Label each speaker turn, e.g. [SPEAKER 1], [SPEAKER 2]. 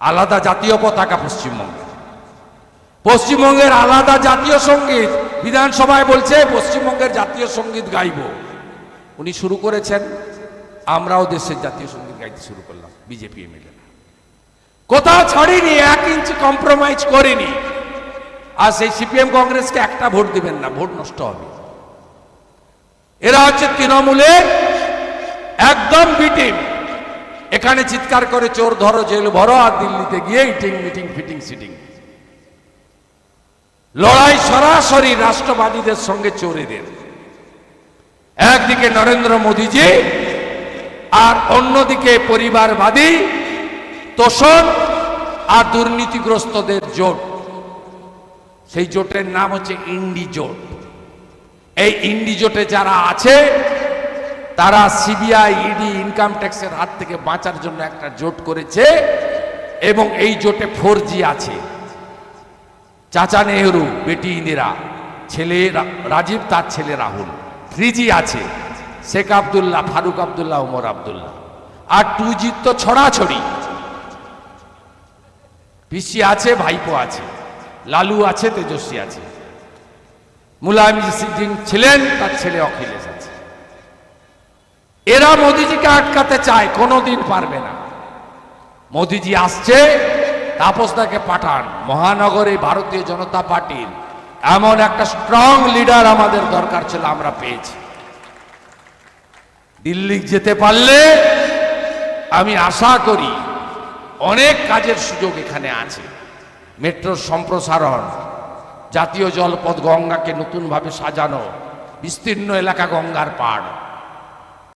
[SPEAKER 1] আলাদা জাতীয় পতাকা পশ্চিমবঙ্গে পশ্চিমবঙ্গের আলাদা জাতীয় সংগীত, বিধানসভায় বলছে পশ্চিমবঙ্গের জাতীয় সংগীত গাইব। উনি শুরু করেছেন, আমরাও দেশের জাতীয় সংগীত গাইতে শুরু করলাম, বিজেপি এমএলএ কোথাও ছাড়িনি, এক ইঞ্চি কম্প্রোমাইজ করিনি। আর সেই সিপিএম কংগ্রেসকে একটা ভোট দিবেন না, ভোট নষ্ট হবে। এরা হচ্ছে তৃণমূলের একদম বিটিম এখানে চিৎকার করে চোর ধরো, জেল ভরো, আর দিল্লিতে গিয়ে ইটিং, মিটিং, ফিটিং, সিটিং। লড়াই সরাসরি রাষ্ট্রবাদীদের সঙ্গে চোরেদের। একদিকে নরেন্দ্র মোদীজি আর অন্যদিকে পরিবারবাদী, তোষণ আর দুর্নীতিগ্রস্তদের জোট। সেই জোটের নাম হচ্ছে ইন্ডি জোট। এই ইন্ডি জোটে যারা আছে তারা সিবিআই, ইডি ইনকাম ট্যাক্সের হাত থেকে বাঁচার জন্য একটা জোট করেছে এবং এই জোটে ফোর আছে। চাচা নেহরু, বেটি ইন্দিরা, ছেলে রাজীব, তার ছেলে রাহুল থ্রি আছে, শেখ আবদুল্লাহ, ফারুক আবদুল্লাহ, ওমর আবদুল্লাহ। আর টু জি তো ছড়াছড়ি। পিসি আছে, ভাইপো আছে, লালু আছে, তেজস্বী আছে। মুলায়ম সিং ছিলেন, তার ছেলে অখিলেশ আছে। এরা মোদিজিকে আটকাতে চায়, কোনোদিন পারবে না। মোদিজি আসছে তাপসদাকে পাঠান। মহানগরে ভারতীয় জনতা পার্টির এমন একটা স্ট্রং লিডার আমাদের দরকার ছিল, আমরা পেয়েছি। দিল্লি যেতে পারলে আমি আশা করি অনেক কাজের সুযোগ এখানে আছে। মেট্রোর সম্প্রসারণ, জাতীয় জলপথ গঙ্গাকে নতুনভাবে সাজানো, বিস্তীর্ণ এলাকা গঙ্গার পাড়।